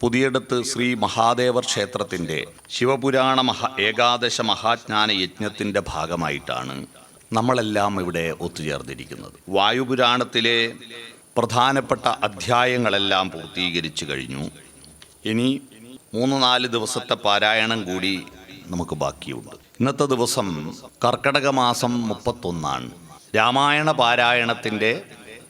പുതിയടത്ത് ശ്രീ മഹാദേവർ ക്ഷേത്രത്തിന്റെ ശിവപുരാണ മഹാ ഏകാദശ മഹാജ്ഞാന യജ്ഞത്തിന്റെ ഭാഗമായിട്ടാണ് നമ്മളെല്ലാം ഇവിടെ ഒത്തുചേർന്നിരിക്കുന്നത്. വായുപുരാണത്തിലെ പ്രധാനപ്പെട്ട അധ്യായങ്ങളെല്ലാം പൂർത്തീകരിച്ചു കഴിഞ്ഞു. ഇനി മൂന്ന് നാല് ദിവസത്തെ പാരായണം കൂടി നമുക്ക് ബാക്കിയുണ്ട്. ഇന്നത്തെ ദിവസം കർക്കടക മാസം മുപ്പത്തൊന്നാണ്. രാമായണ പാരായണത്തിന്റെ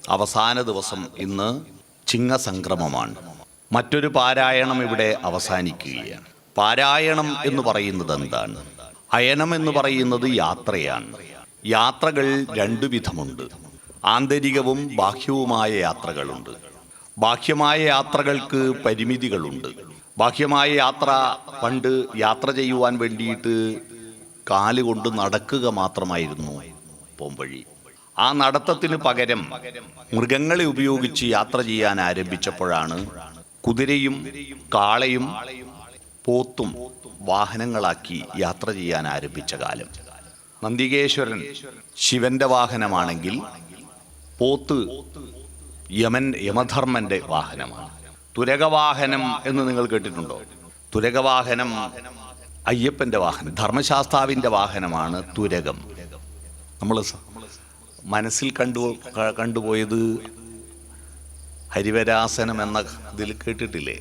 അവസാന ദിവസം ഇന്ന് ചിങ്ങസംക്രമമാണ്. മറ്റൊരു പാരായണം ഇവിടെ അവസാനിക്കുകയാണ്. പാരായണം എന്ന് പറയുന്നത് എന്താണ്? അയനം എന്ന് പറയുന്നത് യാത്രയാണ്. യാത്രകൾ രണ്ടു വിധമുണ്ട്. ആന്തരികവും ബാഹ്യവുമായ യാത്രകളുണ്ട്. ബാഹ്യമായ യാത്രകൾക്ക് പരിമിതികളുണ്ട്. ബാഹ്യമായ യാത്ര പണ്ട് യാത്ര ചെയ്യുവാൻ വേണ്ടിയിട്ട് കാലുകൊണ്ട് നടക്കുക മാത്രമായിരുന്നു പോംവഴി. ആ നടത്തത്തിന് പകരം മൃഗങ്ങളെ ഉപയോഗിച്ച് യാത്ര ചെയ്യാൻ ആരംഭിച്ചപ്പോഴാണ് കുതിരയും കാളയും പോത്തും വാഹനങ്ങളാക്കി യാത്ര ചെയ്യാൻ ആരംഭിച്ച കാലം. നന്ദികേശ്വരൻ ശിവന്റെ വാഹനമാണെങ്കിൽ പോത്ത് യമൻ യമധർമ്മന്റെ വാഹനമാണ്. തുരകവാഹനം എന്ന് നിങ്ങൾ കേട്ടിട്ടുണ്ടോ? തുരകവാഹനം അയ്യപ്പന്റെ വാഹനം ധർമ്മശാസ്താവിന്റെ വാഹനമാണ് തുരകം. നമ്മൾ മനസ്സിൽ കണ്ടു കണ്ടുപോയത് ഹരിവരാസനം എന്ന ഇതിൽ കേട്ടിട്ടില്ലേ?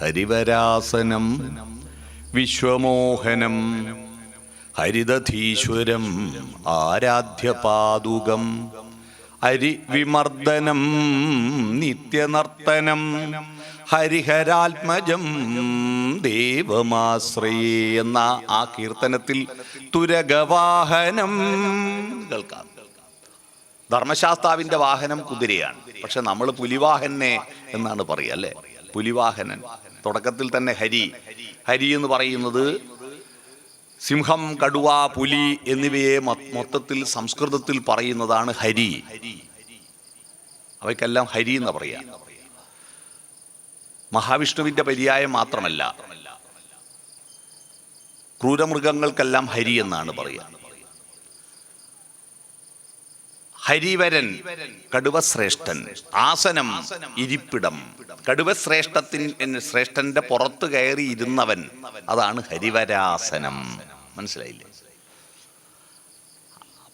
ഹരിവരാസനം വിശ്വമോഹനം ഹരിതധീശ്വരം ആരാധ്യപാദുകം ഹരിവിമർദ്ദനം നിത്യനർത്തനം ഹരിഹരാത്മജം ദേവമാശ്രയേ എന്ന ആ കീർത്തനത്തിൽ തുരകവാഹനം കേൾക്കാം. ധർമ്മശാസ്താവിന്റെ വാഹനം കുതിരയാണ്. പക്ഷെ നമ്മൾ പുലിവാഹനെ എന്നാണ് പറയുക അല്ലേ? പുലിവാഹനൻ. തുടക്കത്തിൽ തന്നെ ഹരി. ഹരി എന്ന് പറയുന്നത് സിംഹം കടുവ പുലി എന്നിവയെ മൊത്തത്തിൽ സംസ്കൃതത്തിൽ പറയുന്നതാണ് ഹരി. അവയ്ക്കെല്ലാം ഹരി എന്ന് പറയാ മഹാവിഷ്ണുവിന്റെ പര്യായം മാത്രമല്ല ക്രൂരമൃഗങ്ങൾക്കെല്ലാം ഹരി എന്നാണ് പറയുക. ഹരിവരൻ കടുവശ്രേഷ്ഠൻ ആസനം ഇരിപ്പിടം. കടുവശ്രേഷ്ഠത്തിൻ ശ്രേഷ്ഠന്റെ പുറത്ത് കയറി ഇരുന്നവൻ അതാണ് ഹരിവരാസനം. മനസ്സിലായില്ലേ?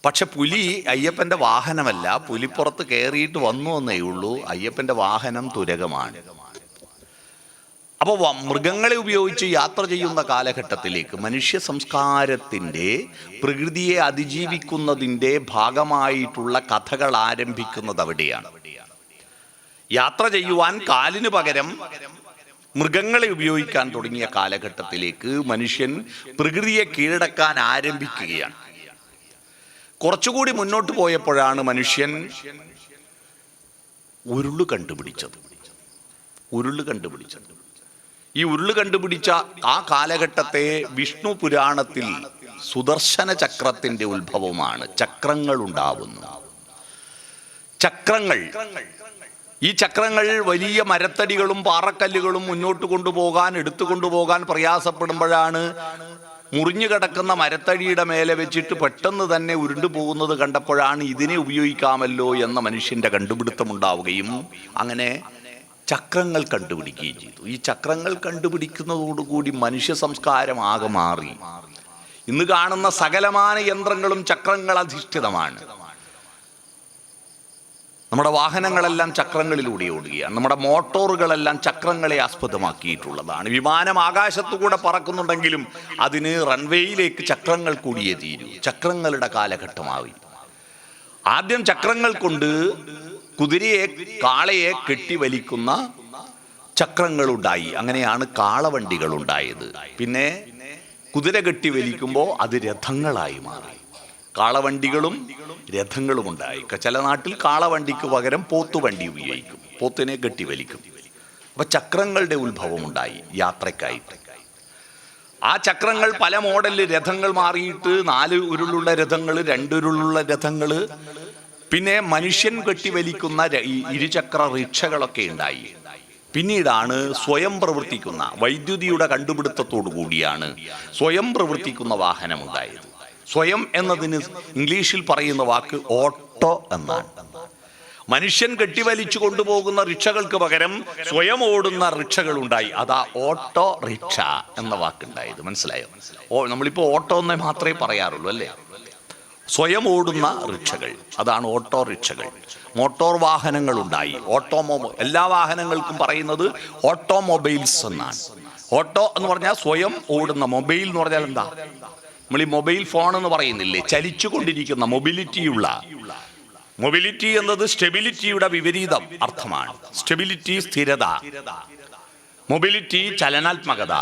പക്ഷെ പുലി അയ്യപ്പന്റെ വാഹനമല്ല. പുലിപ്പുറത്ത് കയറിയിട്ട് വന്നു എന്നേ ഉള്ളൂ. അയ്യപ്പന്റെ വാഹനം തുരകമാണ്. അപ്പോൾ മൃഗങ്ങളെ ഉപയോഗിച്ച് യാത്ര ചെയ്യുന്ന കാലഘട്ടത്തിലേക്ക് മനുഷ്യ സംസ്കാരത്തിന്റെ പ്രകൃതിയെ അതിജീവിക്കുന്നതിന്റെ ഭാഗമായിട്ടുള്ള കഥകൾ ആരംഭിക്കുന്നത് അവിടെയാണ്. യാത്ര ചെയ്യുവാൻ കാലിന് പകരം മൃഗങ്ങളെ ഉപയോഗിക്കാൻ തുടങ്ങിയ കാലഘട്ടത്തിലേക്ക് മനുഷ്യൻ പ്രകൃതിയെ കീഴടക്കാൻ ആരംഭിക്കുകയാണ്. കുറച്ചുകൂടി മുന്നോട്ട് പോയപ്പോഴാണ് മനുഷ്യൻ ഉരുൾ കണ്ടുപിടിച്ചത്. ഉരുൾ കണ്ടുപിടിച്ചത്. ഈ ഉരുൾ കണ്ടുപിടിച്ച ആ കാലഘട്ടത്തെ വിഷ്ണു പുരാണത്തിൽ സുദർശന ചക്രത്തിന്റെ ഉത്ഭവമാണ്. ചക്രങ്ങൾ ഉണ്ടാവുന്നു. ചക്രങ്ങൾ. ഈ ചക്രങ്ങൾ വലിയ മരത്തടികളും പാറക്കല്ലുകളും മുന്നോട്ട് കൊണ്ടുപോകാൻ എടുത്തു കൊണ്ടുപോകാൻ പ്രയാസപ്പെടുമ്പോഴാണ് മുറിഞ്ഞു കിടക്കുന്ന മരത്തടിയുടെ മേലെ വെച്ചിട്ട് പെട്ടെന്ന് തന്നെ ഉരുണ്ടു പോകുന്നത് കണ്ടപ്പോഴാണ് ഇതിനെ ഉപയോഗിക്കാമല്ലോ എന്ന മനുഷ്യന്റെ കണ്ടുപിടുത്തം ഉണ്ടാവുകയും അങ്ങനെ ചക്രങ്ങൾ കണ്ടുപിടിക്കുകയും ചെയ്തു. ഈ ചക്രങ്ങൾ കണ്ടുപിടിക്കുന്നതോടുകൂടി മനുഷ്യ സംസ്കാരം ആകെ മാറി. ഇന്ന് കാണുന്ന സകലമാന യന്ത്രങ്ങളും ചക്രങ്ങൾ അധിഷ്ഠിതമാണ്. നമ്മുടെ വാഹനങ്ങളെല്ലാം ചക്രങ്ങളിലൂടെ ഓടുകയാണ്. നമ്മുടെ മോട്ടോറുകളെല്ലാം ചക്രങ്ങളെ ആസ്പദമാക്കിയിട്ടുള്ളതാണ്. വിമാനം ആകാശത്തുകൂടെ പറക്കുന്നുണ്ടെങ്കിലും അതിന് റൺവേയിലേക്ക് ചക്രങ്ങൾ കൂടിയേ തീരൂ. ചക്രങ്ങളുടെ കാലഘട്ടമാവില്ല ആദ്യം ചക്രങ്ങൾ കൊണ്ട് കുതിരയെ കാളയെ കെട്ടിവലിക്കുന്ന ചക്രങ്ങളുണ്ടായി. അങ്ങനെയാണ് കാളവണ്ടികൾ ഉണ്ടായത് പിന്നെ കുതിര കെട്ടി വലിക്കുമ്പോൾ അത് രഥങ്ങളായി മാറി. കാളവണ്ടികളും രഥങ്ങളും ഉണ്ടായി ചില നാട്ടിൽ കാളവണ്ടിക്ക് പകരം പോത്തുവണ്ടി ഉപയോഗിക്കും. പോത്തിനെ കെട്ടി വലിക്കും. അപ്പൊ ചക്രങ്ങളുടെ ഉത്ഭവം ഉണ്ടായി യാത്രക്കായിട്ട് ആ ചക്രങ്ങൾ പല മോഡലിൽ രഥങ്ങൾ മാറിയിട്ട് നാല് ഉരുളുള്ള രഥങ്ങൾ രണ്ടുരുളുള്ള രഥങ്ങൾ പിന്നെ മനുഷ്യൻ കെട്ടിവലിക്കുന്ന ഈ ഇരുചക്ര റിക്ഷകളൊക്കെ ഉണ്ടായി. പിന്നീടാണ് സ്വയം പ്രവർത്തിക്കുന്ന വൈദ്യുതിയുടെ കണ്ടുപിടുത്തത്തോടു കൂടിയാണ് സ്വയം പ്രവർത്തിക്കുന്ന വാഹനമുണ്ടായത് സ്വയം എന്നതിന് ഇംഗ്ലീഷിൽ പറയുന്ന വാക്ക് ഓട്ടോ എന്നാണ്. മനുഷ്യൻ കെട്ടിവലിച്ചു കൊണ്ടുപോകുന്ന റിക്ഷകൾക്ക് പകരം സ്വയം ഓടുന്ന റിക്ഷകൾ ഉണ്ടായി. അതാ ഓട്ടോ റിക്ഷ എന്ന വാക്കുണ്ടായത്. മനസ്സിലായോ? ഓ നമ്മളിപ്പോൾ ഓട്ടോ എന്നേ മാത്രമേ പറയാറുള്ളൂ അല്ലേ? സ്വയം ഓടുന്ന റിക്ഷകൾ. അതാണ് ഓട്ടോറിക്ഷകൾ മോട്ടോർ വാഹനങ്ങൾ ഉണ്ടായി ഓട്ടോമോ എല്ലാ വാഹനങ്ങൾക്കും പറയുന്നത് ഓട്ടോമൊബൈൽസ് എന്നാണ്. ഓട്ടോ എന്ന് പറഞ്ഞാൽ സ്വയം ഓടുന്ന മൊബൈൽ എന്ന് പറഞ്ഞാൽ എന്താ? നമ്മൾ ഈ മൊബൈൽ ഫോൺ എന്ന് പറയുന്നില്ലേ? ചലിച്ചുകൊണ്ടിരിക്കുന്ന മൊബിലിറ്റിയുള്ള. മൊബിലിറ്റി എന്നത് സ്റ്റെബിലിറ്റിയുടെ വിപരീതം അർത്ഥമാണ്. സ്റ്റെബിലിറ്റി സ്ഥിരത. മൊബിലിറ്റി ചലനാത്മകത.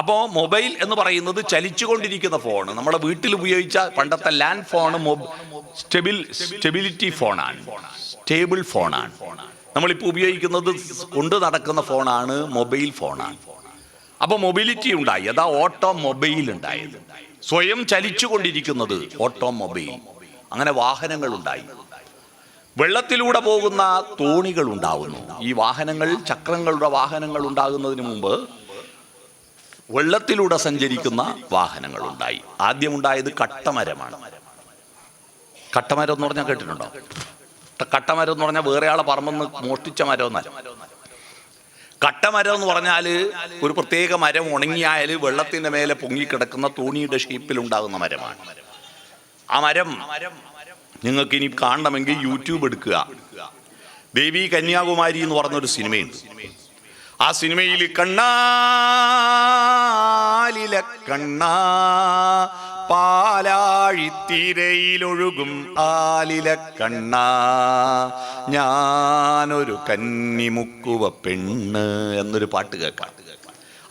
അപ്പോൾ മൊബൈൽ എന്ന് പറയുന്നത് ചലിച്ചുകൊണ്ടിരിക്കുന്ന ഫോൺ നമ്മുടെ വീട്ടിൽ ഉപയോഗിച്ച പണ്ടത്തെ ലാൻഡ് ഫോൺ സ്റ്റെബിൽ സ്റ്റെബിലിറ്റി ഫോണാണ്. സ്റ്റേബിൾ ഫോണാണ്. നമ്മളിപ്പോൾ ഉപയോഗിക്കുന്നത് കൊണ്ട് നടക്കുന്ന ഫോണാണ് മൊബൈൽ ഫോണാണ്. അപ്പോൾ മൊബിലിറ്റി ഉണ്ടായി. അതാ ഓട്ടോ മൊബൈൽ ഉണ്ടായത്. സ്വയം ചലിച്ചുകൊണ്ടിരിക്കുന്നത് ഓട്ടോ മൊബൈൽ അങ്ങനെ വാഹനങ്ങൾ ഉണ്ടായി. വെള്ളത്തിലൂടെ പോകുന്ന തോണികൾ ഉണ്ടാകുന്നു ഈ വാഹനങ്ങൾ ചക്രങ്ങളുടെ വാഹനങ്ങൾ ഉണ്ടാകുന്നതിന് മുമ്പ് വെള്ളത്തിലൂടെ സഞ്ചരിക്കുന്ന വാഹനങ്ങൾ ഉണ്ടായി ആദ്യം ഉണ്ടായത് കട്ടമരമാണ്. കട്ടമരം എന്ന് പറഞ്ഞാൽ കേട്ടിട്ടുണ്ടോ? കട്ടമരം എന്ന് പറഞ്ഞാൽ വേറെ ആളെ പറമ്പെന്ന് മോഷ്ടിച്ച മരം എന്നല്ല കട്ടമരം എന്ന് പറഞ്ഞാൽ ഒരു പ്രത്യേക മരം ഉണങ്ങിയാൽ വെള്ളത്തിന്റെ മേലെ പൊങ്ങിക്കിടക്കുന്ന തോണിയുടെ ഷേപ്പിൽ ഉണ്ടാകുന്ന മരമാണ്. ആ മരം നിങ്ങൾക്ക് ഇനി കാണണമെങ്കിൽ യൂട്യൂബ് എടുക്കുക. ദേവി കന്യാകുമാരി എന്ന് പറഞ്ഞൊരു സിനിമയുണ്ട്. ആ സിനിമയിൽ കണ്ണാലില കണ്ണാ പാലാഴിത്തിരയിലൊഴുകും ആലില കണ്ണാ. ഞാനൊരു കന്നിമുക്കുവ പെണ്ണ് എന്നൊരു പാട്ട് കേൾക്കാം.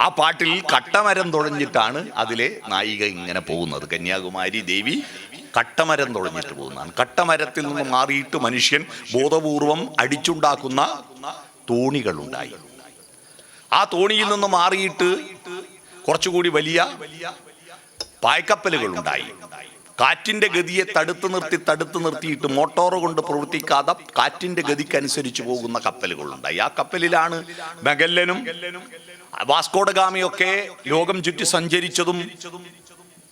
ആ പാട്ടിൽ കട്ടമരം തുഴഞ്ഞിട്ടാണ് അതിലെ നായിക ഇങ്ങനെ പോകുന്നത്. കന്യാകുമാരി ദേവി കട്ടമരം തുഴഞ്ഞിട്ട് പോകുന്നതാണ്. കട്ടമരത്തിൽ നിന്ന് മാറിയിട്ട് മനുഷ്യൻ ബോധപൂർവം അടിച്ചുണ്ടാക്കുന്ന തോണികളുണ്ടായി. ആ തോണിയിൽ നിന്ന് മാറിയിട്ട് കുറച്ചുകൂടി വലിയ പായ്ക്കപ്പലുകൾ ഉണ്ടായി. കാറ്റിന്റെ ഗതിയെ തടുത്തു നിർത്തി തടുത്തു നിർത്തിയിട്ട് മോട്ടോർ കൊണ്ട് പ്രവർത്തിക്കാതെ കാറ്റിന്റെ ഗതിക്കനുസരിച്ച് പോകുന്ന കപ്പലുകളുണ്ടായി ആ കപ്പലിലാണ് മെഗല്ലനും വാസ്കോഡഗാമിയൊക്കെ ലോകം ചുറ്റി സഞ്ചരിച്ചതും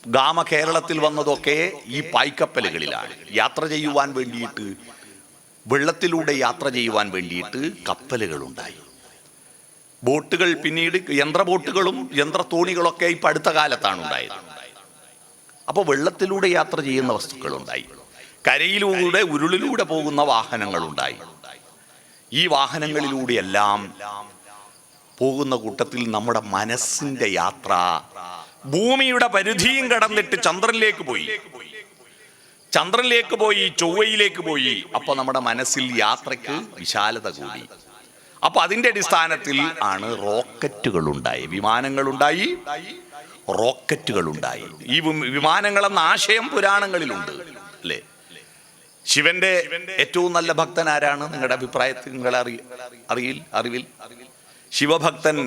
ഗാമ കേരളത്തിൽ വന്നതൊക്കെ ഈ പായ്ക്കപ്പലുകളിലാണ്. യാത്ര ചെയ്യുവാൻ വേണ്ടിയിട്ട് വെള്ളത്തിലൂടെ യാത്ര ചെയ്യുവാൻ വേണ്ടിയിട്ട് കപ്പലുകളുണ്ടായി ബോട്ടുകൾ പിന്നീട് യന്ത്ര ബോട്ടുകളും യന്ത്ര തോണികളൊക്കെ ഇപ്പം അടുത്ത കാലത്താണ് ഉണ്ടായത്. അപ്പോൾ വെള്ളത്തിലൂടെ യാത്ര ചെയ്യുന്ന വസ്തുക്കളുണ്ടായി. കരയിലൂടെ ഉരുളിലൂടെ പോകുന്ന വാഹനങ്ങളുണ്ടായി. ഈ വാഹനങ്ങളിലൂടെയെല്ലാം പോകുന്ന കൂട്ടത്തിൽ നമ്മുടെ മനസ്സിന്റെ യാത്ര ഭൂമിയുടെ പരിധിയും കടന്നിട്ട് ചന്ദ്രനിലേക്ക് പോയി. ചന്ദ്രനിലേക്ക് പോയി ചൊവ്വയിലേക്ക് പോയി. അപ്പൊ നമ്മുടെ മനസ്സിൽ യാത്രയ്ക്ക് വിശാലത കൂടി. അപ്പൊ അതിന്റെ അടിസ്ഥാനത്തിൽ ആണ് റോക്കറ്റുകൾ ഉണ്ടായി റോക്കറ്റുകൾ ഉണ്ടായി ഈ വിമാനങ്ങളെന്ന ആശയം പുരാണങ്ങളിലുണ്ട് അല്ലേ? ശിവന്റെ ഏറ്റവും നല്ല ഭക്തൻ ആരാണ്? നിങ്ങളുടെ അഭിപ്രായത്തിൽ നിങ്ങൾ അറിയ അറിയിൽ അറിവിൽ? ശിവഭക്തൻ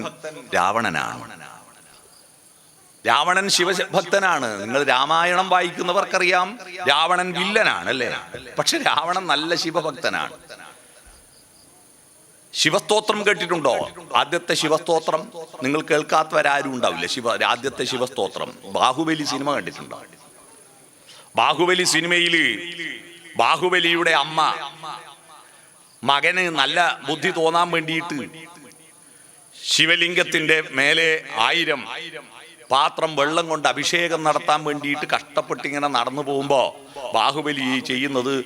രാവണനാണ്. രാവണൻ ശിവഭക്തനാണ്. നിങ്ങൾ രാമായണം വായിക്കുന്നവർക്കറിയാം രാവണൻ വില്ലനാണ് അല്ലേ? പക്ഷെ രാവണൻ നല്ല ശിവഭക്തനാണ്. ശിവസ്തോത്രം കേട്ടിട്ടുണ്ടോ? ആദ്യത്തെ ശിവസ്തോത്രം? നിങ്ങൾ കേൾക്കാത്തവരാരും ഉണ്ടാവില്ല. ശിവ ആദ്യത്തെ ശിവസ്തോത്രം. ബാഹുബലി സിനിമ കണ്ടിട്ടുണ്ടോ? ബാഹുബലി സിനിമയിൽ ബാഹുബലിയുടെ അമ്മ മകന് നല്ല ബുദ്ധി തോന്നാൻ വേണ്ടിയിട്ട് ശിവലിംഗത്തിന്റെ മേലെ ആയിരം പാത്രം വെള്ളം കൊണ്ട് അഭിഷേകം നടത്താൻ വേണ്ടിയിട്ട് കഷ്ടപ്പെട്ടിങ്ങനെ നടന്നു പോകുമ്പോൾ ബാഹുബലി ചെയ്യുന്നത്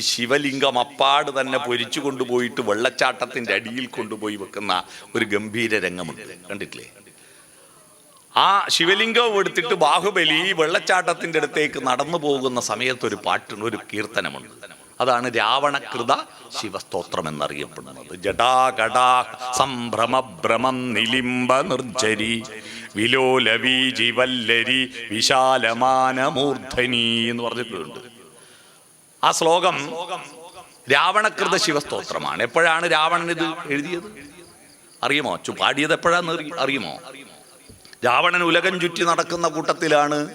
ശിവലിംഗം അപ്പാട് തന്നെ പൊരിച്ചു കൊണ്ടുപോയിട്ട് വെള്ളച്ചാട്ടത്തിന്റെ അടിയിൽ കൊണ്ടുപോയി വെക്കുന്ന ഒരു ഗംഭീര രംഗമുണ്ട്. കണ്ടിട്ടില്ലേ? ആ ശിവലിംഗവും എടുത്തിട്ട് ബാഹുബലി വെള്ളച്ചാട്ടത്തിന്റെ അടുത്തേക്ക് നടന്നു പോകുന്ന സമയത്ത് ഒരു പാട്ട് ഒരു കീർത്തനമുണ്ട്. അതാണ് രാവണകൃത ശിവസ്തോത്രം എന്നറിയപ്പെടുന്നത്. ജടാകടാ സംഭ്രമ ഭ്രമം നിലിംബ നിർജരി. വിലോലവീജി ജീവല്ലരി വിശാലമാനമൂർധനി എന്ന് പറഞ്ഞിട്ടുണ്ട്. ആ ശ്ലോകം രാവണകൃത ശിവസ്തോത്രമാണ്. എപ്പോഴാണ് രാവണൻ ഇത് എഴുതിയത്? അറിയുമോ? പാടിയത് എപ്പോഴാന്ന് അറിയുമോ? രാവണൻ ഉലകം ചുറ്റി നടക്കുന്ന കൂട്ടത്തിലാണ്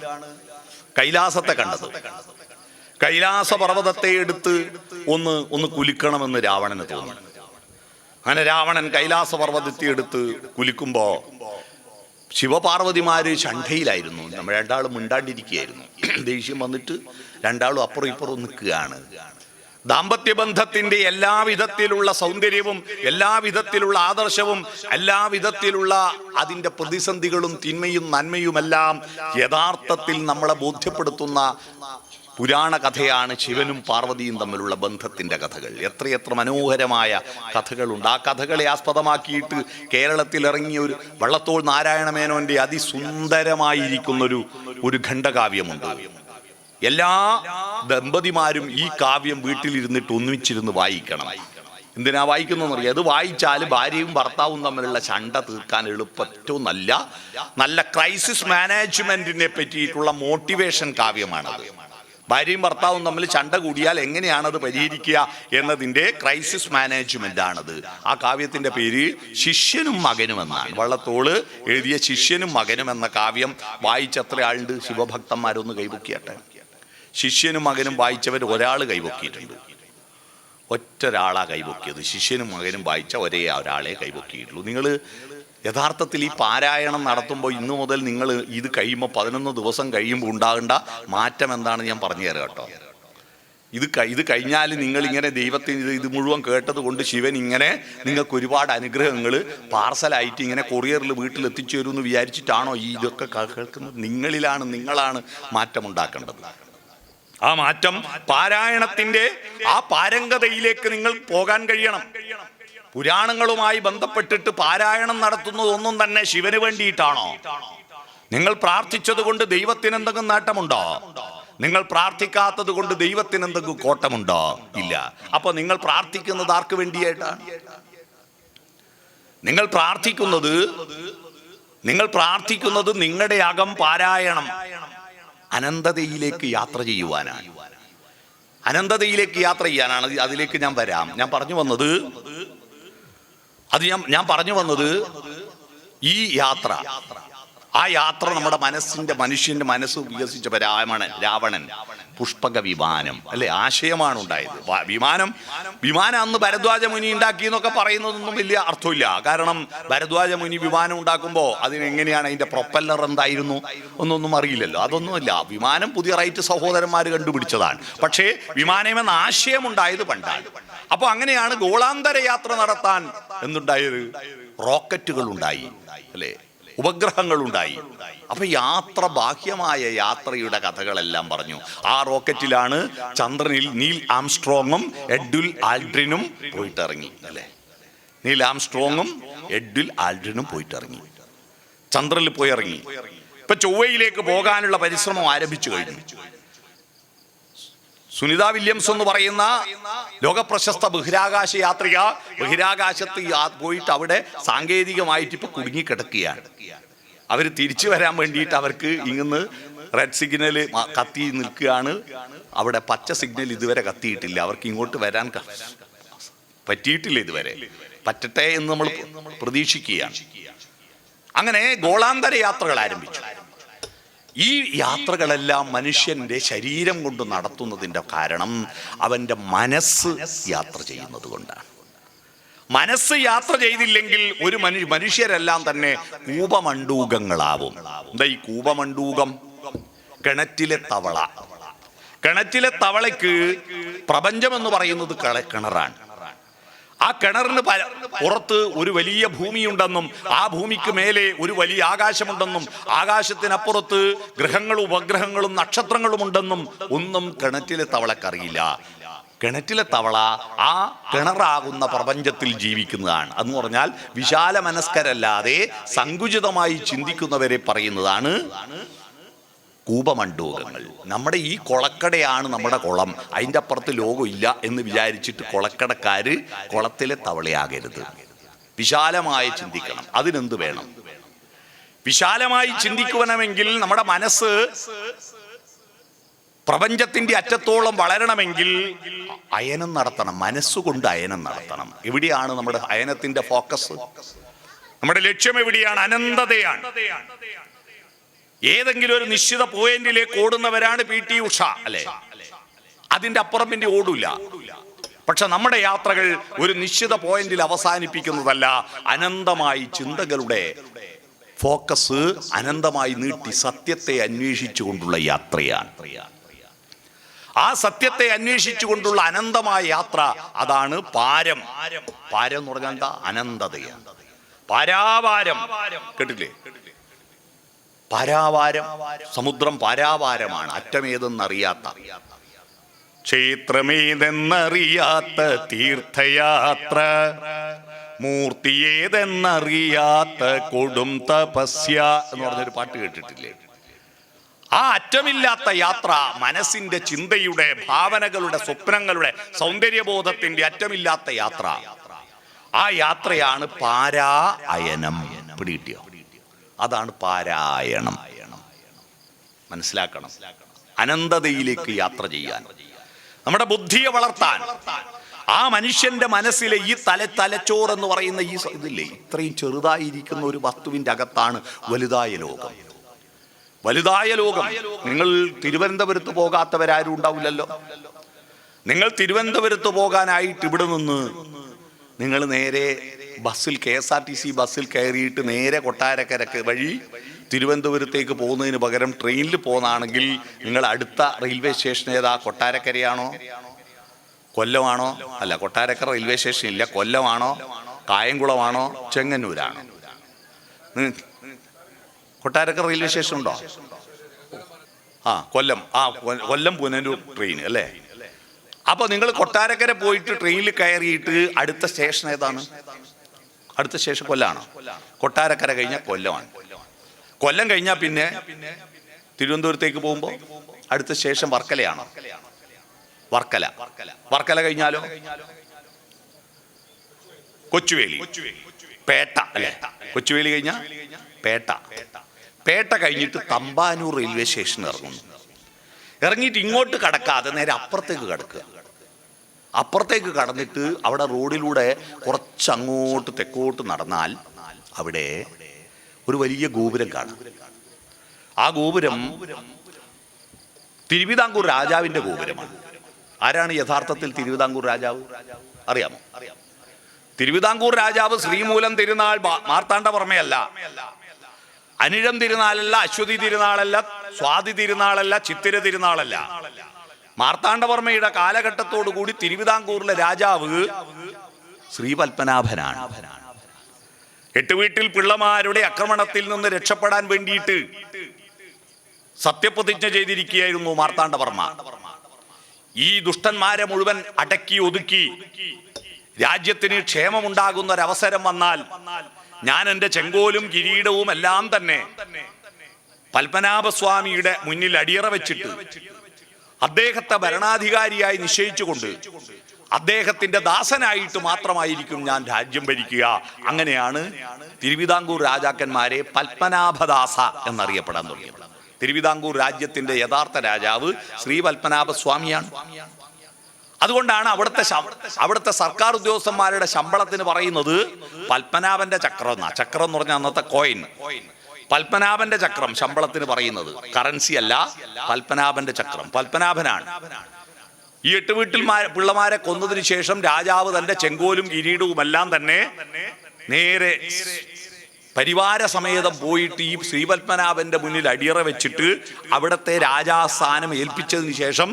കൈലാസത്തെ കണ്ടത്. കൈലാസ പർവതത്തെ എടുത്ത് ഒന്ന് ഒന്ന് കുലുക്കണമെന്ന് രാവണന് തോന്നി. അങ്ങനെ രാവണൻ കൈലാസ പർവതത്തെ എടുത്ത് കുലുക്കുമ്പോ ശിവപാർവതിമാര് ചണ്ടയിലായിരുന്നു നമ്മൾ രണ്ടാളും മിണ്ടാണ്ടിരിക്കുകയായിരുന്നു. ദേഷ്യം വന്നിട്ട് രണ്ടാളും അപ്പുറം ഇപ്പുറം നിൽക്കുകയാണ്. ദാമ്പത്യ ബന്ധത്തിന്റെ എല്ലാ വിധത്തിലുള്ള സൗന്ദര്യവും എല്ലാവിധത്തിലുള്ള ആദർശവും എല്ലാവിധത്തിലുള്ള അതിന്റെ പ്രതിസന്ധികളും തിന്മയും നന്മയുമെല്ലാം യഥാർത്ഥത്തിൽ നമ്മളെ ബോധ്യപ്പെടുത്തുന്ന പുരാണ കഥയാണ് ശിവനും പാർവതിയും തമ്മിലുള്ള ബന്ധത്തിന്റെ കഥകൾ. എത്രയെത്ര മനോഹരമായ കഥകളുണ്ട്. ആ കഥകളെ ആസ്പദമാക്കിയിട്ട് കേരളത്തിൽ ഇറങ്ങിയ ഒരു വള്ളത്തോൾ നാരായണ മേനോന്റെ അതിസുന്ദരമായിരിക്കുന്നൊരു ഒരു ഖണ്ഡകാവ്യമുണ്ട്. എല്ലാ ദമ്പതിമാരും ഈ കാവ്യം വീട്ടിലിരുന്നിട്ട് ഒന്നിച്ചിരുന്ന് വായിക്കണം. എന്തിനാ വായിക്കുന്നറിയാം അത് വായിച്ചാൽ ഭാര്യയും ഭർത്താവും തമ്മിലുള്ള ചണ്ട തീർക്കാൻ എളുപ്പം ഏറ്റവും നല്ല നല്ല ക്രൈസിസ് മാനേജ്മെന്റിനെ പറ്റിയിട്ടുള്ള മോട്ടിവേഷൻ കാവ്യമാണത്. ഭാര്യയും ഭർത്താവും തമ്മിൽ ചണ്ട കൂടിയാൽ എങ്ങനെയാണത് പരിഹരിക്കുക എന്നതിന്റെ ക്രൈസിസ് മാനേജ്മെന്റ് ആണത്. ആ കാവ്യത്തിന്റെ പേര് ശിഷ്യനും മകനും എന്നാണ്. വള്ളത്തോൾ എഴുതിയ ശിഷ്യനും മകനും എന്ന കാവ്യം വായിച്ചത്ര ആളുണ്ട്. ശിവഭക്തന്മാരൊന്ന് കൈപൊക്കിയട്ടെ. ശിഷ്യനും മകനും വായിച്ചവർ ഒരാൾ കൈപൊക്കിയിട്ടുണ്ട്. ഒറ്റ ഒരാളാണ് കൈപൊക്കിയത്. ശിഷ്യനും മകനും വായിച്ച ഒരേ ഒരാളെ കൈപൊക്കിയിട്ടുള്ളൂ. നിങ്ങൾ യഥാർത്ഥത്തിൽ ഈ പാരായണം നടത്തുമ്പോൾ ഇന്നു മുതൽ നിങ്ങൾ ഇത് കഴിയുമ്പോൾ പതിനൊന്ന് ദിവസം കഴിയുമ്പോൾ ഉണ്ടാകേണ്ട മാറ്റം എന്താണെന്ന് ഞാൻ പറഞ്ഞു തരാം കേട്ടോ. ഇത് ഇത് കഴിഞ്ഞാൽ നിങ്ങൾ ഇങ്ങനെ ദൈവത്തിന് ഇത് ഇത് മുഴുവൻ കേട്ടത് കൊണ്ട് ശിവൻ ഇങ്ങനെ നിങ്ങൾക്ക് ഒരുപാട് അനുഗ്രഹങ്ങൾ പാർസലായിട്ട് ഇങ്ങനെ കൊറിയറിൽ വീട്ടിൽ എത്തിച്ചു തരുമെന്ന് വിചാരിച്ചിട്ടാണോ ഈ ഇതൊക്കെ കേൾക്കുന്നത്? നിങ്ങളിലാണ് നിങ്ങളാണ് മാറ്റം ഉണ്ടാക്കേണ്ടത്. ആ മാറ്റം പാരായണത്തിന്റെ ആ പാരംഗതയിലേക്ക് നിങ്ങൾ പോകാൻ കഴിയണം. പുരാണങ്ങളുമായി ബന്ധപ്പെട്ടിട്ട് പാരായണം നടത്തുന്നതൊന്നും തന്നെ ശിവന് വേണ്ടിയിട്ടാണോ? നിങ്ങൾ പ്രാർത്ഥിച്ചത് കൊണ്ട് ദൈവത്തിന് എന്തെങ്കിലും നേട്ടമുണ്ടോ? നിങ്ങൾ പ്രാർത്ഥിക്കാത്തത് കൊണ്ട് ദൈവത്തിന് എന്തെങ്കിലും കോട്ടമുണ്ടോ? ഇല്ല. അപ്പൊ നിങ്ങൾ പ്രാർത്ഥിക്കുന്നത് ആർക്ക് വേണ്ടിയായിട്ടാണ് നിങ്ങൾ പ്രാർത്ഥിക്കുന്നത് നിങ്ങൾ പ്രാർത്ഥിക്കുന്നത് നിങ്ങളുടെ അകം പാരായണം അനന്തതയിലേക്ക് യാത്ര ചെയ്യുവാനാണ്. അനന്തതയിലേക്ക് യാത്ര ചെയ്യാനാണ്. അതിലേക്ക് ഞാൻ വരാം. ഞാൻ പറഞ്ഞു വന്നത് അത് ഞാൻ ഞാൻ പറഞ്ഞു വന്നത് ഈ യാത്ര. ആ യാത്ര നമ്മുടെ മനസ്സിന്റെ മനുഷ്യന്റെ മനസ്സ് വികസിച്ച രാവണൻ രാവണൻ പുഷ്പക വിമാനം അല്ലെ? ആശയമാണ് ഉണ്ടായത്. വിമാനം വിമാനം അന്ന് ഭരദ്വാജ മുനി ഉണ്ടാക്കി എന്നൊക്കെ പറയുന്നതൊന്നും വലിയ അർത്ഥമില്ല. കാരണം ഭരദ്വാജ മുനി വിമാനം ഉണ്ടാക്കുമ്പോൾ അതിനെങ്ങനെയാണ് അതിന്റെ പ്രൊപ്പല്ലർ എന്തായിരുന്നു ഒന്നൊന്നും അറിയില്ലല്ലോ. അതൊന്നുമില്ല. വിമാനം പുതിയ റൈറ്റ് സഹോദരന്മാർ കണ്ടുപിടിച്ചതാണ്. പക്ഷേ വിമാനമെന്ന ആശയം ഉണ്ടായത് പണ്ടാണ്. അപ്പൊ അങ്ങനെയാണ് ഗോളാന്തര യാത്ര നടത്താൻ എന്തുണ്ടായത്? റോക്കറ്റുകൾ ഉണ്ടായി അല്ലേ? ഉപഗ്രഹങ്ങൾ ഉണ്ടായി അപ്പൊ യാത്ര ബാഹ്യമായ യാത്രയുടെ കഥകളെല്ലാം പറഞ്ഞു. ആ റോക്കറ്റിലാണ് ചന്ദ്രനിൽ നീൽ ആംസ്ട്രോങ്ങും എഡ്വിൽ ആൽഡ്രിനും പോയിട്ട് ഇറങ്ങി അല്ലേ? നീൽ ആംസ്ട്രോങ്ങും എഡ്വിൽ ആൽഡ്രിനും പോയിട്ട് ഇറങ്ങി ചന്ദ്രനിൽ പോയി ഇറങ്ങി ഇപ്പൊ ചൊവ്വയിലേക്ക് പോകാനുള്ള പരിശ്രമം ആരംഭിച്ചു കഴിഞ്ഞു. സുനിത വില്യംസ് എന്ന് പറയുന്ന ലോകപ്രശസ്ത ബഹിരാകാശ യാത്രിക. ബഹിരാകാശത്ത് പോയിട്ട് അവിടെ സാങ്കേതികമായിട്ട് ഇപ്പൊ കുടുങ്ങിക്കിടക്കുകയാണ്. അവർ തിരിച്ചു വരാൻ വേണ്ടിയിട്ട് അവർക്ക് ഇങ്ങന്ന് റെഡ് സിഗ്നൽ കത്തി നിൽക്കുകയാണ്. അവിടെ പച്ച സിഗ്നൽ ഇതുവരെ കത്തിയിട്ടില്ല. അവർക്ക് ഇങ്ങോട്ട് വരാൻ പറ്റിയിട്ടില്ല ഇതുവരെ. പറ്റട്ടെ എന്ന് നമ്മൾ പ്രതീക്ഷിക്കുകയാണ്. അങ്ങനെ ഗോളാന്തര യാത്രകൾ ആരംഭിച്ചു. ഈ യാത്രകളെല്ലാം മനുഷ്യന്റെ ശരീരം കൊണ്ട് നടത്തുന്നതിന്റെ കാരണം അവന്റെ മനസ്സ് യാത്ര ചെയ്യുന്നത് കൊണ്ടാണ്. മനസ്സ് യാത്ര ചെയ്തില്ലെങ്കിൽ ഒരു മനു മനുഷ്യരെല്ലാം തന്നെ കൂപമണ്ടൂകങ്ങളാവും എന്താ ഈ കൂപമണ്ടൂകം കിണറ്റിലെ തവള. കിണറ്റിലെ തവളയ്ക്ക് പ്രപഞ്ചം എന്ന് പറയുന്നത് കിണറാണ് ആ കിണറിന് പുറത്ത് ഒരു വലിയ ഭൂമിയുണ്ടെന്നും ആ ഭൂമിക്ക് മേലെ ഒരു വലിയ ആകാശമുണ്ടെന്നും ആകാശത്തിനപ്പുറത്ത് ഗ്രഹങ്ങളും ഉപഗ്രഹങ്ങളും നക്ഷത്രങ്ങളും ഉണ്ടെന്നും ഒന്നും കിണറ്റിലെ തവളക്കറിയില്ല. കിണറ്റിലെ തവള ആ കിണറാകുന്ന പ്രപഞ്ചത്തിൽ ജീവിക്കുന്നതാണ്. എന്ന് പറഞ്ഞാൽ വിശാല മനസ്കരല്ലാതെ സങ്കുചിതമായി ചിന്തിക്കുന്നവരെ പറയുന്നതാണ് കൂപമണ്ഡൂകങ്ങൾ. നമ്മുടെ ഈ കൊളക്കടയാണ് നമ്മുടെ കുളം. അതിന്റെ അപ്പുറത്ത് ലോകം ഇല്ല എന്ന് വിചാരിച്ചിട്ട് കുളക്കടക്കാർ കുളത്തിലെ തവളയാകരുത്. വിശാലമായി ചിന്തിക്കണം. അതിനെന്ത് വേണം? വിശാലമായി ചിന്തിക്കുവണമെങ്കിൽ നമ്മുടെ മനസ്സ് പ്രപഞ്ചത്തിന്റെ അറ്റത്തോളം വളരണമെങ്കിൽ അയനം നടത്തണം. മനസ്സുകൊണ്ട് അയനം നടത്തണം. എവിടെയാണ് നമ്മുടെ അയനത്തിന്റെ ഫോക്കസ്? നമ്മുടെ ലക്ഷ്യം എവിടെയാണ്? അനന്തതയാണ്. ഏതെങ്കിലും ഒരു നിശ്ചിത പോയിന്റിലേക്ക് ഓടുന്നവരാണ് പി ടി ഉഷ അല്ലെ? അതിന്റെ അപ്പുറം പിന്നെ ഓടൂല. പക്ഷെ നമ്മുടെ യാത്രകൾ ഒരു നിശ്ചിത പോയിന്റിൽ അവസാനിപ്പിക്കുന്നതല്ല അനന്തമായി ചിന്തകളുടെ ഫോക്കസ് അനന്തമായി നീട്ടി സത്യത്തെ അന്വേഷിച്ചുകൊണ്ടുള്ള യാത്രയാണ്. ആ സത്യത്തെ അന്വേഷിച്ചു കൊണ്ടുള്ള അനന്തമായ യാത്ര അതാണ് പാരം. പാരം എന്ന് പറഞ്ഞാൽ എന്താ? അനന്തതയാണ്. പാരാപാരം. കേട്ടില്ലേ? പാരാവാരം സമുദ്രം പാരാവാരമാണ്. അറ്റമേതെന്നറിയാത്ത. ക്ഷേത്രമേതെന്നറിയാത്ത തീർത്ഥയാത്ര. മൂർത്തിയേതെന്നറിയാത്ത കൊടും തപസ്യ എന്ന് പറഞ്ഞൊരു പാട്ട് കേട്ടിട്ടില്ലേ? ആ അറ്റമില്ലാത്ത യാത്ര മനസ്സിന്റെ ചിന്തയുടെ ഭാവനകളുടെ സ്വപ്നങ്ങളുടെ സൗന്ദര്യബോധത്തിന്റെ അറ്റമില്ലാത്ത യാത്ര. ആ യാത്രയാണ് പാരായനം പിടികിട്ടിയോ? അതാണ് പാരായണം. മനസ്സിലാക്കണം. അനന്തതയിലേക്ക് യാത്ര ചെയ്യാൻ. നമ്മുടെ ബുദ്ധിയെ വളർത്താൻ. ആ മനുഷ്യന്റെ മനസ്സിലെ ഈ തല തലച്ചോറ് എന്ന് പറയുന്ന ഈ ഇതില്ലേ ഇത്രയും ചെറുതായിരിക്കുന്ന ഒരു വസ്തുവിന്റെ അകത്താണ് വലുതായ ലോകം. വലുതായ ലോകം. നിങ്ങൾ തിരുവനന്തപുരത്ത് പോകാത്തവരാരും ഉണ്ടാവില്ലല്ലോ. നിങ്ങൾ തിരുവനന്തപുരത്ത് പോകാനായിട്ട് ഇവിടെ നിന്ന് നിങ്ങൾ നേരെ ബസ്സിൽ K S R T C ബസ്സിൽ കയറിയിട്ട് നേരെ കൊട്ടാരക്കരക്ക് വഴി തിരുവനന്തപുരത്തേക്ക് പോകുന്നതിന് പകരം ട്രെയിനിൽ പോകുന്നതാണെങ്കിൽ നിങ്ങൾ അടുത്ത റെയിൽവേ സ്റ്റേഷൻ ഏതാ? കൊട്ടാരക്കരയാണോ? കൊല്ലമാണോ? അല്ല കൊട്ടാരക്കര റെയിൽവേ സ്റ്റേഷൻ ഇല്ല. കൊല്ലമാണോ? കായംകുളമാണോ? ചെങ്ങന്നൂരാണോ? കൊട്ടാരക്കര റെയിൽവേ സ്റ്റേഷൻ ഉണ്ടോ? ആ കൊല്ലം. ആ കൊല്ലം പുനലൂർ ട്രെയിൻ അല്ലേ? അപ്പൊ നിങ്ങൾ കൊട്ടാരക്കര പോയിട്ട് ട്രെയിനിൽ കയറിയിട്ട് അടുത്ത സ്റ്റേഷൻ ഏതാണ്? അടുത്ത ശേഷം കൊല്ലാണോ. കൊട്ടാരക്കര കഴിഞ്ഞാൽ കൊല്ലമാണ് കൊല്ലം കഴിഞ്ഞാൽ പിന്നെ തിരുവനന്തപുരത്തേക്ക് പോകുമ്പോൾ അടുത്ത ശേഷം വർക്കലയാണ്. വർക്കല. വർക്കല കഴിഞ്ഞാലോ? കൊച്ചുവേലി. പേട്ട അല്ലേ? കൊച്ചുവേലി കഴിഞ്ഞാൽ പേട്ട. പേട്ട കഴിഞ്ഞിട്ട് തമ്പാനൂർ റെയിൽവേ സ്റ്റേഷൻ ഇറങ്ങുന്നു. ഇറങ്ങിയിട്ട് ഇങ്ങോട്ട് കടക്കാതെ നേരെ അപ്പുറത്തേക്ക് കടക്കുക. അപ്പുറത്തേക്ക് കടന്നിട്ട് അവിടെ റോഡിലൂടെ കുറച്ച് അങ്ങോട്ട് തെക്കോട്ട് നടന്നാൽ അവിടെ ഒരു വലിയ ഗോപുരം കാണാം. ആ ഗോപുരം തിരുവിതാംകൂർ രാജാവിന്റെ ഗോപുരമാണ്. ആരാണ് യഥാർത്ഥത്തിൽ തിരുവിതാംകൂർ രാജാവ്? അറിയാമോ? തിരുവിതാംകൂർ രാജാവ് ശ്രീമൂലം തിരുനാൾ മാർത്താണ്ഡവർമ്മയല്ല. അനിഴം തിരുനാളല്ല അശ്വതി തിരുനാളല്ല സ്വാതി തിരുനാളല്ല ചിത്തിര തിരുനാളല്ല. മാർത്താണ്ഡവർമ്മയുടെ കാലഘട്ടത്തോടു കൂടി തിരുവിതാംകൂറിലെ രാജാവ് ശ്രീപത്മനാഭനാണ്. എട്ട് വീട്ടിൽ പിള്ളമാരുടെ ആക്രമണത്തിൽ നിന്ന് രക്ഷപ്പെടാൻ വേണ്ടിയിട്ട് സത്യപ്രതിജ്ഞ ചെയ്തിരിക്കുകയായിരുന്നു മാർത്താണ്ഡവർമ്മ. ഈ ദുഷ്ടന്മാരെ മുഴുവൻ അടക്കി ഒതുക്കി രാജ്യത്തിന് ക്ഷേമമുണ്ടാകുന്ന ഒരവസരം വന്നാൽ ഞാൻ എന്റെ ചെങ്കോലും കിരീടവും എല്ലാം തന്നെ പത്മനാഭസ്വാമിയുടെ മുന്നിൽ അടിയറ വെച്ചിട്ട് അദ്ദേഹത്തെ ഭരണാധികാരിയായി നിശ്ചയിച്ചുകൊണ്ട് അദ്ദേഹത്തിന്റെ ദാസനായിട്ട് മാത്രമായിരിക്കും ഞാൻ രാജ്യം ഭരിക്കുക. അങ്ങനെയാണ് തിരുവിതാംകൂർ രാജാക്കന്മാരെ പത്മനാഭദാസ എന്നറിയപ്പെടാൻ തുടങ്ങിയത്. തിരുവിതാംകൂർ രാജ്യത്തിന്റെ യഥാർത്ഥ രാജാവ് ശ്രീ പത്മനാഭ സ്വാമിയാണ് അതുകൊണ്ടാണ് അവിടുത്തെ അവിടുത്തെ സർക്കാർ ഉദ്യോഗസ്ഥന്മാരുടെ ശമ്പളത്തിന് പറയുന്നത് പത്മനാഭന്റെ ചക്രം എന്നാ ചക്രം എന്ന് പറഞ്ഞാൽ അന്നത്തെ കോയിൻ പത്മനാഭന്റെ ചക്രം ശമ്പളത്തിന് പറയുന്നത്. കറൻസി അല്ല പത്മനാഭന്റെ ചക്രം. പത്മനാഭനാണ്. ഈ എട്ട് വീട്ടിൽ പിള്ളമാരെ കൊന്നതിന് ശേഷം രാജാവ് തന്റെ ചെങ്കോലും കിരീടവും എല്ലാം തന്നെ നേരെ പരിവാര സമേതം പോയിട്ട് ഈ ശ്രീപത്മനാഭന്റെ മുന്നിൽ അടിയറ വെച്ചിട്ട് അവിടത്തെ രാജാസ്ഥാനം ഏൽപ്പിച്ചതിന് ശേഷം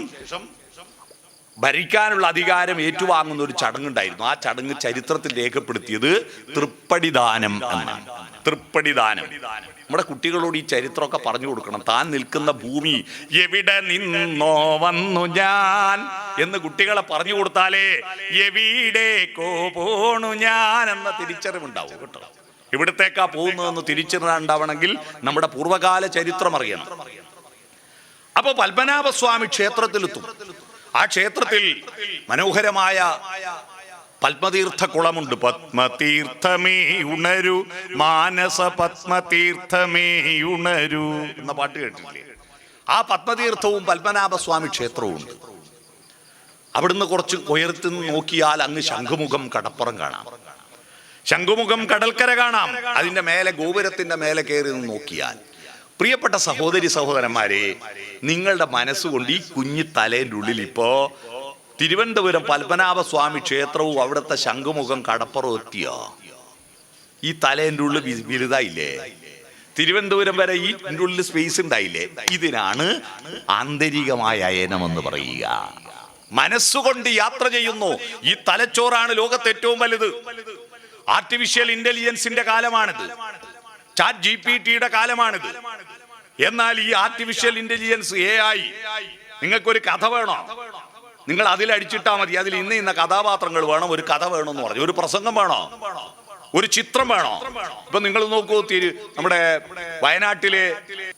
ഭരിക്കാനുള്ള അധികാരം ഏറ്റുവാങ്ങുന്ന ഒരു ചടങ്ങുണ്ടായിരുന്നു. ആ ചടങ്ങ് ചരിത്രത്തിൽ രേഖപ്പെടുത്തിയത് തൃപ്പടിദാനം എന്നാണ്. തൃപ്പടിദാനം. നമ്മുടെ കുട്ടികളോട് ഈ ചരിത്രമൊക്കെ പറഞ്ഞു കൊടുക്കണം. താൻ നിൽക്കുന്ന ഭൂമി എവിടെ നിന്നോ വന്നു ഞാൻ എന്ന് കുട്ടികളെ പറഞ്ഞു കൊടുത്താലേ എവിടേക്കോ പോണു ഞാൻ എന്ന തിരിച്ചറിവുണ്ടാവും കേട്ടോ. എവിടത്തേക്കാ പോകുന്നതെന്ന് തിരിച്ചറിവുണ്ടാവണമെങ്കിൽ നമ്മുടെ പൂർവകാല ചരിത്രം അറിയണം. അപ്പൊ പത്മനാഭസ്വാമി ക്ഷേത്രത്തിലെത്തും. ആ ക്ഷേത്രത്തിൽ മനോഹരമായ പത്മതീർത്ഥ കുളമുണ്ട് പത്മതീർത്ഥമേ ഉണരു മാനസ പത്മതീർത്ഥമേ ഉണരു എന്ന പാട്ട് കേട്ടില്ലേ ആ പത്മതീർത്ഥവും പത്മനാഭസ്വാമി ക്ഷേത്രവും ഉണ്ട്. അവിടുന്ന് കുറച്ച് ഉയർത്തി നോക്കിയാൽ അങ്ങ് ശംഖുമുഖം കടപ്പുറം കാണാം. ശംഖുമുഖം കടൽക്കര കാണാം. അതിന്റെ മേലെ ഗോപുരത്തിന്റെ മേലെ കയറി നോക്കിയാൽ പ്രിയപ്പെട്ട സഹോദരി സഹോദരന്മാരെ നിങ്ങളുടെ മനസ്സുകൊണ്ട് ഈ കുഞ്ഞു തലേന്റെ ഉള്ളിൽ ഇപ്പോ തിരുവനന്തപുരം പത്മനാഭസ്വാമി ക്ഷേത്രവും അവിടുത്തെ ശംഖുമുഖം കടപ്പുറം എത്തിയോ? ഈ തലേന്റെ ഉള്ളിൽ വലുതായില്ലേ? തിരുവനന്തപുരം വരെ ഈ ഉള്ളിൽ സ്പേസ് ഉണ്ടായില്ലേ? ഇതിനാണ് ആന്തരികമായ അയനം എന്ന് പറയുക. മനസ്സുകൊണ്ട് യാത്ര ചെയ്യുന്നു. ഈ തലച്ചോറാണ് ലോകത്ത് ഏറ്റവും വലുത്. ആർട്ടിഫിഷ്യൽ ഇന്റലിജൻസിന്റെ കാലമാണിത്. ചാറ്റ് ജി പി ടിയുടെ കാലമാണിത്. എന്നാൽ ഈ ആർട്ടിഫിഷ്യൽ ഇന്റലിജൻസ് എ ഐ നിങ്ങൾക്കൊരു കഥ വേണോ? നിങ്ങൾ അതിലടിച്ചിട്ടാ മതി. അതിൽ ഇന്ന ഇന്ന കഥാപാത്രങ്ങൾ വേണം ഒരു കഥ വേണമെന്ന് പറഞ്ഞു. ഒരു പ്രസംഗം വേണോ? ഒരു ചിത്രം വേണോ? ഇപ്പൊ നിങ്ങൾ നോക്കൂ തിരു നമ്മുടെ വയനാട്ടിലെ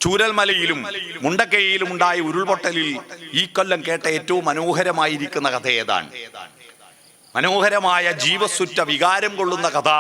ചൂരൽമലയിലും മുണ്ടക്കയിലും ഉണ്ടായ ഉരുൾപൊട്ടലിൽ ഈ കൊല്ലം കേട്ട ഏറ്റവും മനോഹരമായിരിക്കുന്ന കഥ ഏതാണ്? മനോഹരമായ ജീവസുറ്റ വികാരം കൊള്ളുന്ന കഥ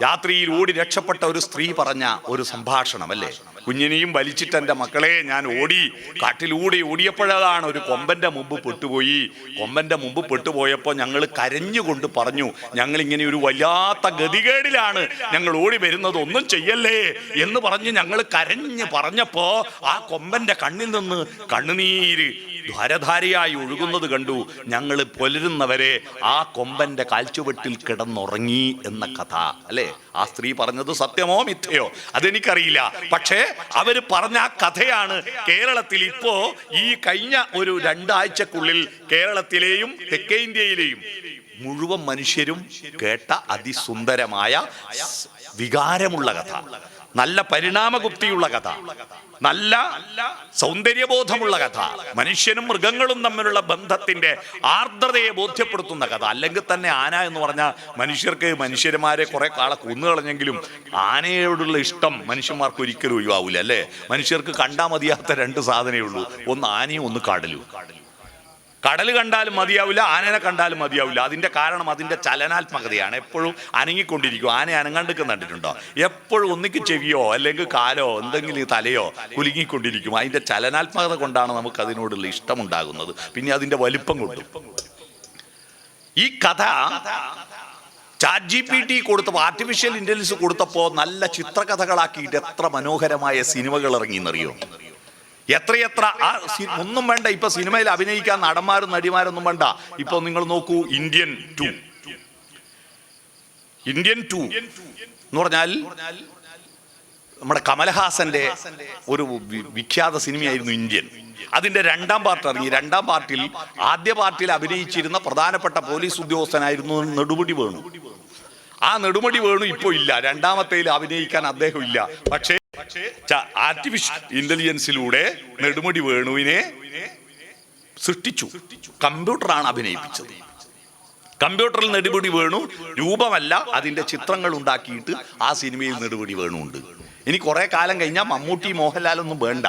രാത്രിയിൽ ഓടി രക്ഷപ്പെട്ട ഒരു സ്ത്രീ പറഞ്ഞ ഒരു സംഭാഷണം അല്ലേ? കുഞ്ഞിനെയും വലിച്ചിട്ട് എന്റെ മക്കളെ ഞാൻ ഓടി. കാട്ടിലൂടെ ഓടിയപ്പോഴതാണ് ഒരു കൊമ്പന്റെ മുമ്പ് പെട്ടുപോയി. കൊമ്പന്റെ മുമ്പ് പെട്ടുപോയപ്പോൾ ഞങ്ങൾ കരഞ്ഞുകൊണ്ട് പറഞ്ഞു ഞങ്ങൾ ഇങ്ങനെ ഒരു വല്ലാത്ത ഗതികേടിലാണ്. ഞങ്ങൾ ഓടി വരുന്നത് ഒന്നും ചെയ്യല്ലേ? എന്ന് പറഞ്ഞ് ഞങ്ങൾ കരഞ്ഞ് പറഞ്ഞപ്പോൾ ആ കൊമ്പന്റെ കണ്ണിൽ നിന്ന് കണ്ണുനീര് ധാരധാരയായി ഒഴുകുന്നത് കണ്ടു. ഞങ്ങൾ പുലരുന്നവരെ ആ കൊമ്പന്റെ കാൽച്ചുവെട്ടിൽ കിടന്നുറങ്ങി എന്ന കഥ. അല്ലേ? ആ സ്ത്രീ പറഞ്ഞത് സത്യമോ മിഥ്യയോ? അതെനിക്കറിയില്ല. പക്ഷേ അവർ പറഞ്ഞ ആ കഥയാണ് കേരളത്തിൽ ഇപ്പോ ഈ കഴിഞ്ഞ ഒരു രണ്ടാഴ്ചക്കുള്ളിൽ കേരളത്തിലെയും തെക്കേ ഇന്ത്യയിലെയും മുഴുവൻ മനുഷ്യരും കേട്ട അതിസുന്ദരമായ വികാരമുള്ള കഥ. നല്ല പരിണാമഗുപ്തിയുള്ള കഥ നല്ല സൗന്ദര്യബോധമുള്ള കഥ മനുഷ്യനും മൃഗങ്ങളും തമ്മിലുള്ള ബന്ധത്തിന്റെ ആർദ്രതയെ ബോധ്യപ്പെടുത്തുന്ന കഥ. അല്ലെങ്കിൽ തന്നെ ആന എന്ന് പറഞ്ഞാൽ മനുഷ്യർക്ക് മനുഷ്യന്മാരെ കുറെ കാളെ കൊന്നുകളഞ്ഞെങ്കിലും ആനയോടുള്ള ഇഷ്ടം മനുഷ്യന്മാർക്ക് ഒരിക്കലും ഒഴിവാവില്ല അല്ലേ? മനുഷ്യർക്ക് കണ്ടാൽ മതിയാത്ത രണ്ട് സാധനമേ ഉള്ളൂ. ഒന്ന് ആനയും ഒന്ന് കടലും. കടൽ കണ്ടാലും മതിയാവില്ല ആനനെ കണ്ടാലും മതിയാവില്ല. അതിന്റെ കാരണം അതിന്റെ ചലനാത്മകതയാണ്. എപ്പോഴും അനങ്ങിക്കൊണ്ടിരിക്കും. ആന അനങ്ങാണ്ടിക്ക് കണ്ടിട്ടുണ്ടോ? എപ്പോഴും ഒന്നിക്ക് ചെവിയോ അല്ലെങ്കിൽ കാലോ എന്തെങ്കിലും തലയോ കുലുങ്ങിക്കൊണ്ടിരിക്കും. അതിന്റെ ചലനാത്മകത കൊണ്ടാണ് നമുക്ക് അതിനോടുള്ള ഇഷ്ടമുണ്ടാകുന്നത്. പിന്നെ അതിന്റെ വലിപ്പം കൊണ്ടും. ഈ കഥ ചാറ്റ് ജി പി ടി കൊടുത്തപ്പോൾ ആർട്ടിഫിഷ്യൽ ഇന്റലിജൻസ് കൊടുത്തപ്പോൾ നല്ല ചിത്രകഥകളാക്കിയിട്ട് എത്ര മനോഹരമായ സിനിമകൾ ഇറങ്ങിയെന്നറിയോ എത്രയെത്ര ആ ഒന്നും വേണ്ട. ഇപ്പൊ സിനിമയിൽ അഭിനയിക്കാൻ നടന്മാരും നടിമാരൊന്നും വേണ്ട. ഇപ്പൊ നിങ്ങൾ നോക്കൂ ഇന്ത്യൻ ടു. ഇന്ത്യൻ ടു എന്ന് പറഞ്ഞാൽ നമ്മുടെ കമലഹാസന്റെ ഒരു വിഖ്യാത സിനിമയായിരുന്നു ഇന്ത്യൻ. അതിന്റെ രണ്ടാം പാർട്ട് ഇറങ്ങി. രണ്ടാം പാർട്ടിൽ ആദ്യ പാർട്ടിൽ അഭിനയിച്ചിരുന്ന പ്രധാനപ്പെട്ട പോലീസ് ഉദ്യോഗസ്ഥനായിരുന്നു നെടുമുടി വേണു. ആ നെടുമുടി വേണു ഇപ്പോ ഇല്ല. രണ്ടാമത്തേൽ അഭിനയിക്കാൻ അദ്ദേഹം ഇല്ല. പക്ഷേ ആർട്ടിഫിഷ്യൽ ഇന്റലിജൻസിലൂടെ നെടുമുടി വേണുവിനെ സൃഷ്ടിച്ചു. കമ്പ്യൂട്ടറാണ് അഭിനയിപ്പിച്ചത്. കമ്പ്യൂട്ടറിൽ നെടുപടി വേണു രൂപമല്ല അതിന്റെ ചിത്രങ്ങൾ ഉണ്ടാക്കിയിട്ട് ആ സിനിമയിൽ നെടുപടി വേണുണ്ട്. ഇനി കുറേ കാലം കഴിഞ്ഞാൽ മമ്മൂട്ടി മോഹൻലാലൊന്നും വേണ്ട.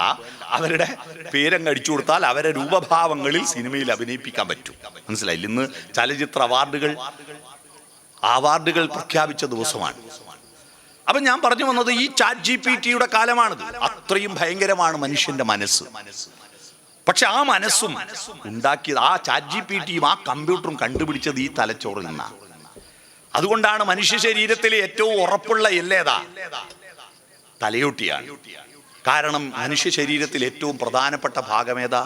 അവരുടെ പേരങ്ങ് അടിച്ചു കൊടുത്താൽ അവരെ രൂപഭാവങ്ങളിൽ സിനിമയിൽ അഭിനയിപ്പിക്കാൻ പറ്റും. മനസ്സിലായില്ല ഇന്ന് ചലച്ചിത്ര അവാർഡുകൾ അവാർഡുകൾ പ്രഖ്യാപിച്ച ദിവസമാണ്. അപ്പൊ ഞാൻ പറഞ്ഞു വന്നത് ഈ ചാറ്റ് ജി പി ടിയുടെ കാലമാണിത്. അത്രയും ഭയങ്കരമാണ് മനുഷ്യന്റെ മനസ്സ്. പക്ഷെ ആ മനസ്സും ഉണ്ടാക്കിയത് ആ ചാറ്റ് ജി പി ടിയും ആ കമ്പ്യൂട്ടറും കണ്ടുപിടിച്ചത് ഈ തലച്ചോറിൽ നിന്നാണ് അതുകൊണ്ടാണ് മനുഷ്യ ശരീരത്തിലെ ഏറ്റവും ഉറപ്പുള്ള എല്ലേതാ തലയോട്ടിയാണ്. കാരണം മനുഷ്യ ശരീരത്തിൽ ഏറ്റവും പ്രധാനപ്പെട്ട ഭാഗമേതാ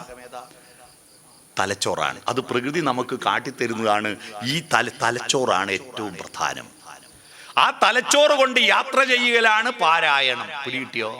തലച്ചോറാണ്. അത് പ്രകൃതി നമുക്ക് കാട്ടിത്തരുന്നതാണ് ഈ തല തലച്ചോറാണ് ഏറ്റവും പ്രധാനം. ആ തലച്ചോറ് കൊണ്ട് യാത്ര ചെയ്യുകയാണ് പാരായണം. പിടികിട്ടിയോ?